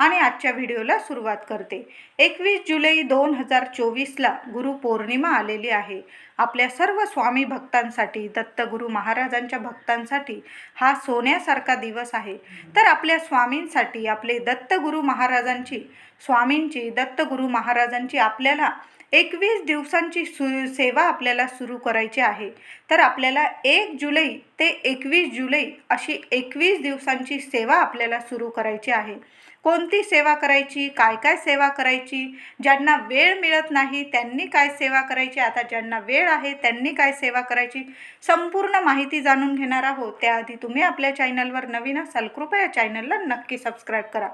आणि आजच्या व्हिडिओला सुरुवात करते. एकवीस जुलै दोन हजार चोवीसला गुरुपौर्णिमा आलेली आहे. आपल्या सर्व स्वामी भक्तांसाठी दत्तगुरू महाराजांच्या भक्तांसाठी हा सोन्यासारखा दिवस आहे. तर आपल्या स्वामींसाठी आपले दत्तगुरू महाराजांची स्वामींची दत्तगुरू महाराजांची आपल्याला एकवीस दिवसांची सु सेवा आपल्याला सुरू करायची आहे. तर आपल्याला एक जुलै ते एकवीस जुलै अशी एकवीस दिवसांची सेवा आपल्याला सुरू करायची आहे. कोणती सेवा करायची काय काय सेवा करायची ज्यांना वेळ मिळत नाही त्यांनी काय सेवा करायची आता ज्यांना वेळ आहे त्यांनी काय सेवा करायची संपूर्ण माहिती जाणून घेणार आहोत. त्याआधी तुम्ही आपल्या चॅनलवर नवीन असाल कृपया चॅनलला नक्की सबस्क्राईब करा.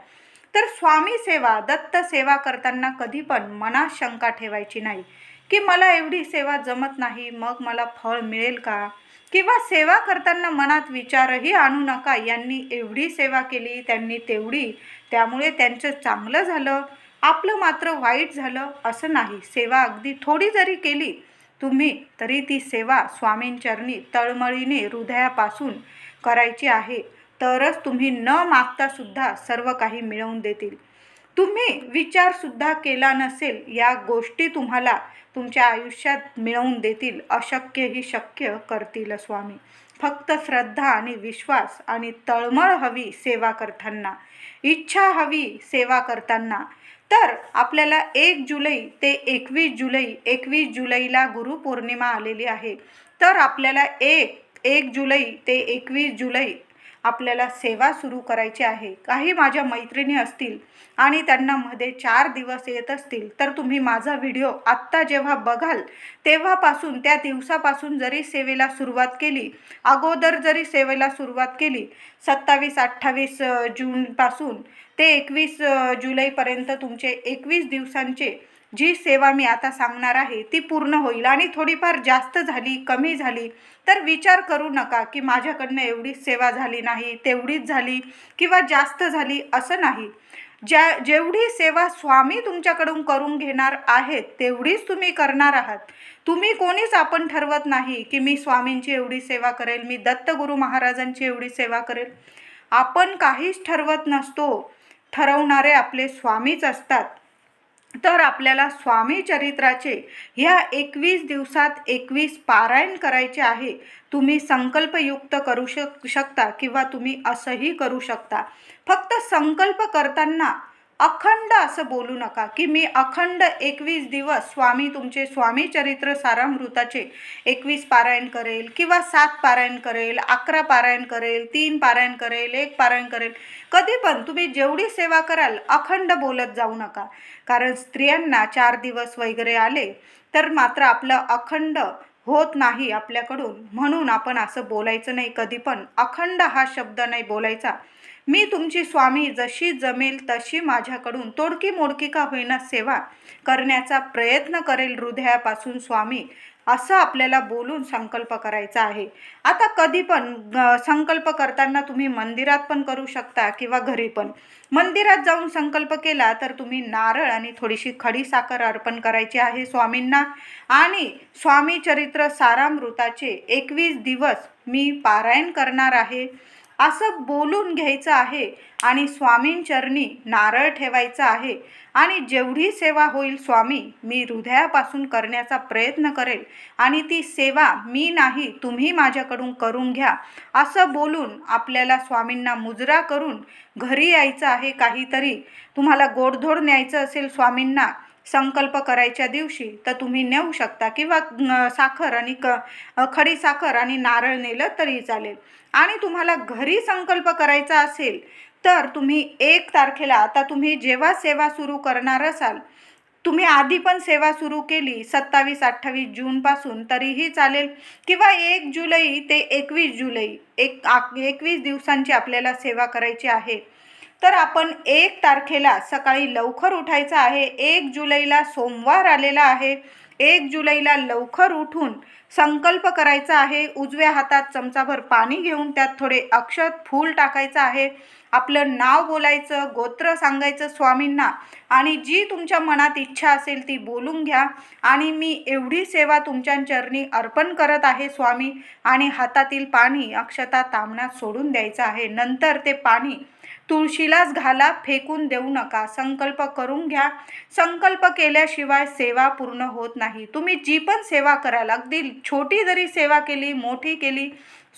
तर स्वामी सेवा दत्त सेवा करताना कधी पण मनात शंका ठेवायची नाही की मला एवढी सेवा जमत नाही मग मला फळ मिळेल का? किंवा सेवा करताना मनात विचारही आणू नका. यांनी एवढी सेवा केली त्यांनी तेवढी. त्यामुळे त्यांचं चांगलं झालं. आपलं मात्र वाईट झालं असं नाही. सेवा अगदी थोडी जरी केली तुम्ही तरी ती सेवा स्वामींचरणी तळमळीने हृदयापासून करायची आहे. तरच तुम्ही न मागतासुद्धा सर्व काही मिळवून देतील. तुम्ही विचारसुद्धा केला नसेल या गोष्टी तुम्हाला तुमच्या आयुष्यात मिळवून देतील अशक्यही शक्य करतील स्वामी. फक्त श्रद्धा आणि विश्वास आणि तळमळ हवी सेवा करताना इच्छा हवी सेवा करताना. तर आपल्याला एक जुलै ते एकवीस जुलै एकवीस जुलैला गुरुपौर्णिमा आलेली आहे. तर आपल्याला एक एक जुलै ते एकवीस जुलै आपल्याला सेवा सुरू करायची आहे. काही माझ्या मैत्रिणी असतील आणि त्यांना मध्ये चार दिवस येत असतील तर तुम्ही माझा व्हिडिओ आत्ता जेव्हा बघाल तेव्हापासून त्या दिवसापासून जरी सेवेला सुरुवात केली अगोदर जरी सेवेला सुरुवात केली सत्तावीस अठ्ठावीस जूनपासून ते एकवीस जुलैपर्यंत तुमचे एकवीस दिवसांचे जी सेवा मी आता सांगणार आहे ती पूर्ण होईल. आणि थोडीफार जास्त झाली कमी झाली तर विचार करू नका की माझ्याकडनं एवढीच सेवा झाली नाही तेवढीच झाली किंवा जास्त झाली असं नाही. ज्या जेवढी सेवा स्वामी तुमच्याकडून करून घेणार आहेत तेवढीच तुम्ही करणार आहात. तुम्ही कोणीच आपण ठरवत नाही की मी स्वामींची एवढी सेवा करेल मी दत्तगुरू महाराजांची एवढी सेवा करेल. आपण काहीच ठरवत नसतो. ठरवणारे आपले स्वामीच असतात. तर आपल्याला स्वामी चरित्राचे ह्या एकवीस दिवसात एकवीस पारायण करायचे आहे. तुम्ही संकल्पयुक्त करू शक शकता किंवा तुम्ही असंही करू शकता. फक्त संकल्प करताना अखंड असं बोलू नका की मी अखंड एकवीस दिवस स्वामी तुमचे स्वामी चरित्र सारामृताचे एकवीस पारायण करेल किंवा सात पारायण करेल अकरा पारायण करेल तीन पारायण करेल एक पारायण करेल. कधी पण तुम्ही जेवढी सेवा कराल अखंड बोलत जाऊ नका. कारण स्त्रियांना चार दिवस वगैरे आले तर मात्र आपलं अखंड होत नाही आपल्याकडून. म्हणून आपण असं बोलायचं नाही कधी पण. अखंड हा शब्द नाही बोलायचा. मी तुमची स्वामी जशी जमेल तशी माझ्याकडून तोडकी मोडकी का होईना सेवा करण्याचा प्रयत्न करेल हृदयापासून स्वामी असं आपल्याला बोलून संकल्प करायचा आहे. आता कधी पण संकल्प करताना तुम्ही मंदिरात पण करू शकता किंवा घरी पण. मंदिरात जाऊन संकल्प केला तर तुम्ही नारळ आणि थोडीशी खडी साखर अर्पण करायची आहे स्वामींना. आणि स्वामी चरित्र सारामृताचे एकवीस दिवस मी पारायण करणार आहे. असं बोलून घ्यायचं आहे आणि स्वामींचरणी नारळ ठेवायचा आहे आणि जेवढी सेवा होईल स्वामी मी हृदयापासून करण्याचा प्रयत्न करेल आणि ती सेवा मी नाही तुम्ही माझ्याकडून करून घ्या. असं बोलून आपल्याला स्वामींना मुजरा करून घरी यायचं आहे काहीतरी. तुम्हाला गोडधोड न्यायचं असेल स्वामींना संकल्प करायच्या दिवशी तर तुम्ही नेऊ शकता. किंवा साखर आणि क खडी साखर आणि नारळ नेलं तरी चालेल. आणि तुम्हाला घरी संकल्प करायचा असेल तर तुम्ही एक तारखेला आता तुम्ही जेव्हा सेवा सुरू करणार असाल तुम्ही आधी पण सेवा सुरू केली सत्तावीस अठ्ठावीस जूनपासून तरीही चालेल. किंवा एक जुलै ते एकवीस जुलै एक एकवीस दिवसांची आपल्याला सेवा करायची आहे. तर आपण एक तारखेला सकाळी लवकर उठायचं आहे. एक जुलैला सोमवार आलेला आहे. एक जुलैला लवकर उठून संकल्प करायचा आहे. उजव्या हातात चमचाभर पाणी घेऊन त्यात थोडे अक्षत फूल टाकायचं आहे. आपलं नाव बोलायचं गोत्र सांगायचं स्वामींना आणि जी तुमच्या मनात इच्छा असेल ती बोलून घ्या आणि मी एवढी सेवा तुमच्या चरणी अर्पण करत आहे स्वामी आणि हातातील पाणी अक्षता तामणात सोडून द्यायचं आहे. नंतर ते पाणी तुळशीलाच घाला फेकून देऊ नका. संकल्प करून घ्या. संकल्प केल्याशिवाय सेवा पूर्ण होत नाही. तुम्ही जी पण सेवा कराल अगदी छोटी जरी सेवा केली मोठी केली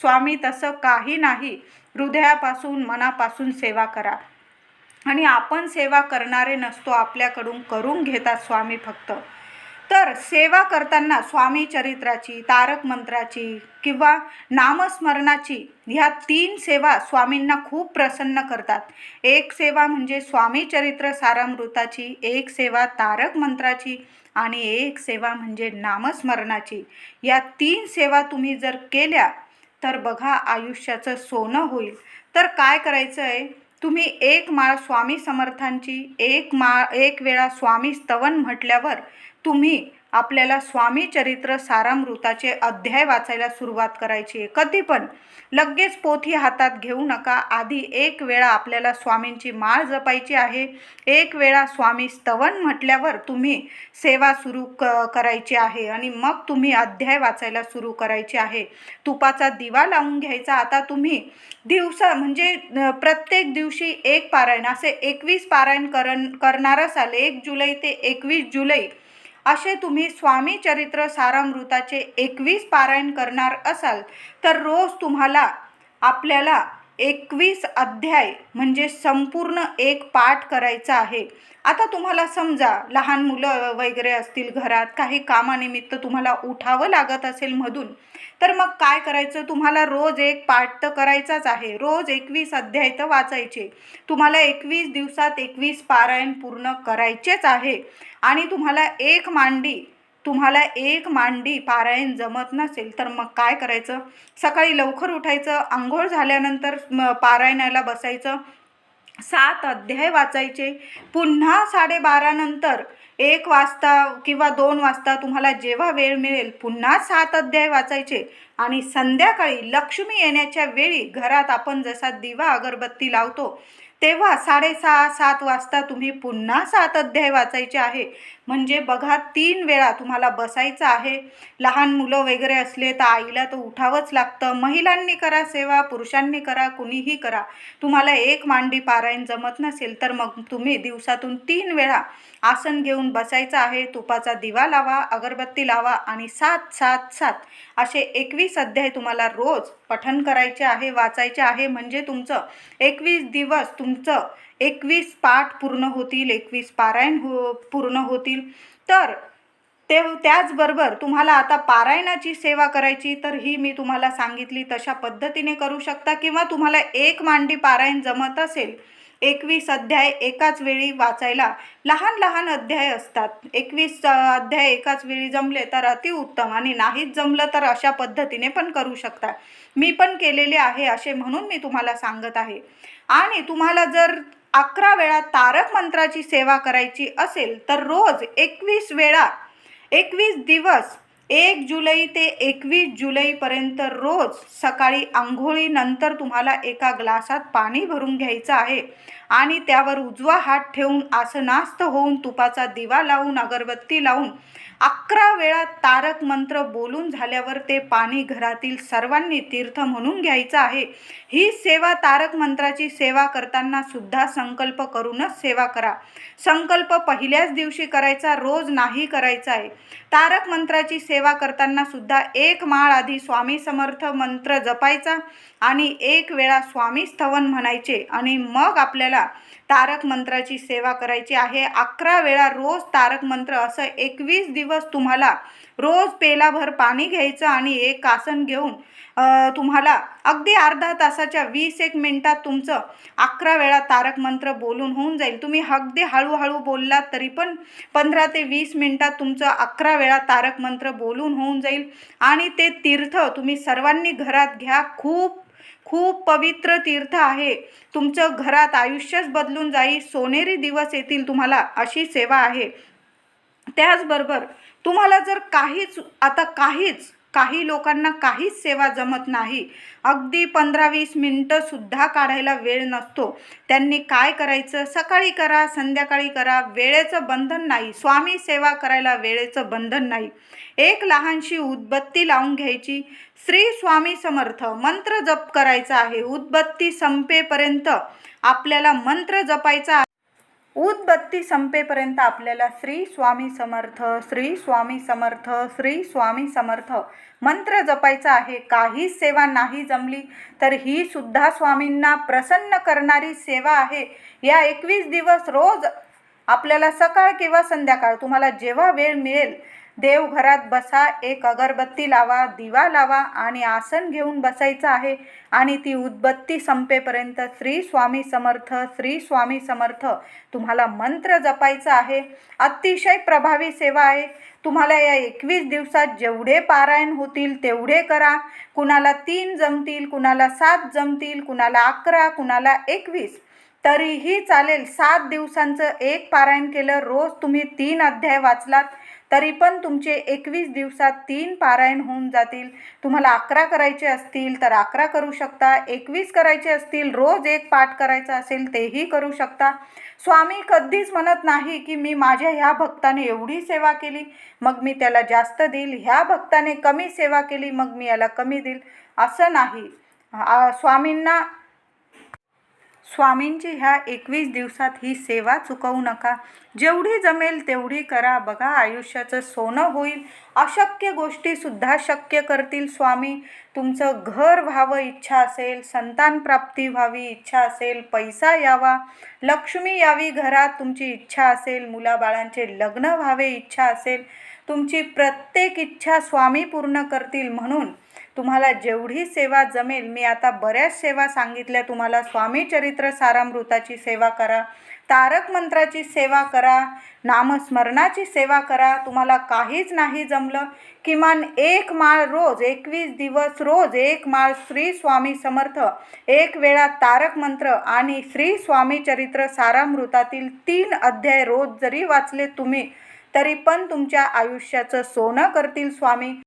स्वामी तसं काही नाही. हृदयापासून मनापासून सेवा करा. आणि आपण सेवा करणारे नसतो आपल्याकडून करून घेतात स्वामी फक्त. तर सेवा करताना स्वामी चरित्राची तारक मंत्राची किंवा नामस्मरणाची ह्या तीन सेवा स्वामींना खूप प्रसन्न करतात. एक सेवा म्हणजे स्वामी चरित्र सारामृताची एक सेवा तारक मंत्राची आणि एक सेवा म्हणजे नामस्मरणाची. या तीन सेवा तुम्ही जर केल्या तर बघा आयुष्याचं सोनं होईल. तर काय करायचं आहे तुम्ही एक माळ स्वामी समर्थांची एक माळ एक वेळा स्वामी स्तवन म्हटल्यावर तुम्ही आपल्याला स्वामी चरित्र सारामृताचे अध्याय वाचायला सुरुवात करायची आहे. कधी पण लगेच पोथी हातात घेऊ नका. आधी एक वेळा आपल्याला स्वामींची माळ जपायची आहे. एक वेळा स्वामी स्तवन म्हटल्यावर तुम्ही सेवा सुरू क करायची आहे आणि मग तुम्ही अध्याय वाचायला सुरू करायची आहे. तुपाचा दिवा लावून घ्यायचा. आता तुम्ही दिवसा म्हणजे प्रत्येक दिवशी एक पारायण असे एकवीस पारायण करन करणारच आले. एक जुलै ते एकवीस जुलै असे तुम्ही स्वामी चरित्र सारामृताचे एकवीस पारायण करणार असाल तर रोज तुम्हाला आपल्याला एकवीस अध्याय म्हणजे संपूर्ण एक पाठ करायचा आहे. आता तुम्हाला समजा लहान मुलं वगैरे असतील घरात काही कामानिमित्त तुम्हाला उठावं लागत असेल मधून तर मग काय करायचं? तुम्हाला रोज एक पाठ तर करायचाच आहे. रोज एकवीस अध्याय तर वाचायचे. तुम्हाला एकवीस दिवसात एकवीस पारायण पूर्ण करायचेच आहे. आणि तुम्हाला एक मांडी तुम्हाला एक मांडी पारायण जमत नसेल तर मग काय करायचं? सकाळी लवकर उठायचं आंघोळ झाल्यानंतर पारायणाला बसायचं. सात अध्याय वाचायचे. पुन्हा साडेबारानंतर एक वाजता किंवा दोन वाजता तुम्हाला जेव्हा वेळ मिळेल पुन्हा सात अध्याय वाचायचे. आणि संध्याकाळी लक्ष्मी येण्याच्या वेळी घरात आपण जसा दिवा अगरबत्ती लावतो तेव्हा साडेसहा सात वाजता तुम्ही पुन्हा सात अध्याय वाचायचे आहे. म्हणजे बघा तीन वेळा तुम्हाला बसायचं आहे. लहान मुलं वगैरे असले तर आईला तर उठावंच लागतं. महिलांनी करा सेवा पुरुषांनी करा कुणीही करा. तुम्हाला एक मांडी पारायण जमत नसेल तर मग तुम्ही दिवसातून तीन वेळा आसन घेऊन बसायचं आहे. तुपाचा दिवा लावा अगरबत्ती लावा आणि सात सात सात असे एकवीस अध्याय तुम्हाला रोज पठन करायचे आहे वाचायचे आहे. म्हणजे तुमचं एकवीस दिवस तुमचं एकवीस पाठ पूर्ण होतील एकवीस पारायण हो पूर्ण होतील. तर ते त्याचबरोबर तुम्हाला आता पारायणाची सेवा करायची तर ही मी तुम्हाला सांगितली तशा पद्धतीने करू शकता किंवा तुम्हाला एक मांडी पारायण जमत असेल एकवीस अध्याय एकाच वेळी वाचायला. लहान लहान अध्याय असतात. एकवीस अध्याय एकाच वेळी जमले तर अतिउत्तम आणि नाहीच जमलं तर अशा पद्धतीने पण करू शकता. मी पण केलेले आहे असे म्हणून मी तुम्हाला सांगत आहे. आणि तुम्हाला जर अकरा वेळा तारक मंत्राची सेवा करायची असेल तर रोज एकवीस वेळा एकवीस दिवस एक जुलै ते एकवीस जुलैपर्यंत रोज सकाळी आंघोळीनंतर तुम्हाला एका ग्लासात पाणी भरून घ्यायचं आहे. आणि त्यावर उजवा हात ठेवून आसनास्त होऊन तुपाचा दिवा लावून अगरबत्ती लावून अकरा वेळा तारक मंत्र बोलून झाल्यावर ते पाणी घरातील सर्वांनी तीर्थ म्हणून घ्यायचं आहे. ही सेवा तारक मंत्राची सेवा करताना सुद्धा संकल्प करूनच सेवा करा. संकल्प पहिल्याच दिवशी करायचा रोज नाही करायचा आहे. तारक मंत्राची सेवा करताना सुद्धा एक माळ आधी स्वामी समर्थ मंत्र जपायचा आणि एक वेळा स्वामी स्थवन म्हणायचे आणि मग आपल्याला तारक मंत्राची सेवा करायची आहे. अकरा वेळा रोज तारक मंत्र असं एकवीस दिवस तुम्हाला रोज पेलाभर पाणी घ्यायचं आणि एक आसन घेऊन तुम्हाला अगदी अर्धा तासाच्या वीस एक मिनटात तुमचं अकरा वेळा तारक मंत्र बोलून होऊन जाईल. तुम्ही अगदी हळूहळू बोललात तरी पण पंधरा ते वीस मिनटात तुमचं अकरा वेळा तारक मंत्र बोलून होऊन जाईल. आणि ते तीर्थ तुम्ही सर्वांनी घरात घ्या. खूप खूप पवित्र तीर्थ आहे. तुमचं घरात आयुष्यच बदलून जाईल सोनेरी दिवस येतील तुम्हाला अशी सेवा आहे. त्याचबरोबर तुम्हाला जर काहीच आता काहीच काही लोकांना काहीच सेवा जमत नाही. अगदी पंधरा वीस मिनटंसुद्धा काढायला वेळ नसतो. त्यांनी काय करायचं? सकाळी करा संध्याकाळी करा वेळेचं बंधन नाही. स्वामी सेवा करायला वेळेचं बंधन नाही. एक लहानशी उदबत्ती लावून घ्यायची. श्री स्वामी समर्थ मंत्र जप करायचा आहे. उदबत्ती संपेपर्यंत आपल्याला मंत्र जपायचा उदबत्ती संपेपर्यंत आपल्याला श्री स्वामी समर्थ श्री स्वामी समर्थ श्री स्वामी समर्थ मंत्र जपायचा आहे. काहीच सेवा नाही जमली तर ही सुद्धा स्वामींना प्रसन्न करणारी सेवा आहे. या एकवीस दिवस रोज आपल्याला सकाळ किंवा संध्याकाळ तुम्हाला जेव्हा वेळ मिळेल देवघरात बसा एक अगरबत्ती लावा दिवा लावा आणि आसन घेऊन बसायचं आहे आणि ती उदबत्ती संपेपर्यंत श्री स्वामी समर्थ श्री स्वामी समर्थ तुम्हाला मंत्र जपायचा आहे. अतिशय प्रभावी सेवा आहे. तुम्हाला या एकवीस दिवसात जेवढे पारायण होतील तेवढे करा. कुणाला तीन जमतील कुणाला सात जमतील कुणाला अकरा कुणाला एकवीस. तरीही चालेल सात दिवसांचं एक पारायण केलं रोज तुम्ही तीन अध्याय वाचलात. तरी पण तुमचे एकवीस दिवसात तीन पारायण होऊन जातील. तुम्हाला अकरा करायचे असतील तर अकरा करू शकता. एकवीस करायचे असतील रोज एक पाठ करायचा असेल तेही करू शकता. स्वामी कधीच म्हणत नाही की मी माझ्या ह्या भक्ताने एवढी सेवा केली मग मी त्याला जास्त देईल. ह्या भक्ताने कमी सेवा केली मग मी याला कमी देईल. असं नाही. स्वामींना स्वामींची ह्या एकवीस दिवसात ही सेवा चुकवू नका. जेवढी जमेल तेवढी करा. बघा आयुष्याचं सोनं होईल. अशक्य गोष्टीसुद्धा शक्य करतील स्वामी. तुमचं घर व्हावं इच्छा असेल संतान प्राप्ती व्हावी इच्छा असेल पैसा यावा. लक्ष्मी यावी घरात तुमची इच्छा असेल मुलाबाळांचे लग्न व्हावे इच्छा असेल. तुमची प्रत्येक इच्छा स्वामी पूर्ण करतील म्हणून तुम्हाला जेवढी सेवा जमेल मी आता बऱ्याच सेवा सांगितल्या तुम्हाला. स्वामी चरित्र सारामृताची सेवा करा तारक मंत्राची सेवा करा नामस्मरणाची सेवा करा. तुम्हाला काहीच नाही जमलं. किमान एक माळ रोज एकवीस दिवस रोज एक माळ श्री स्वामी समर्थ एक वेळा तारक मंत्र आणि श्री स्वामी चरित्र सारामृतातील तीन अध्याय रोज जरी वाचले तुम्ही तरी पण तुमच्या आयुष्याचं सोनं करतील स्वामी.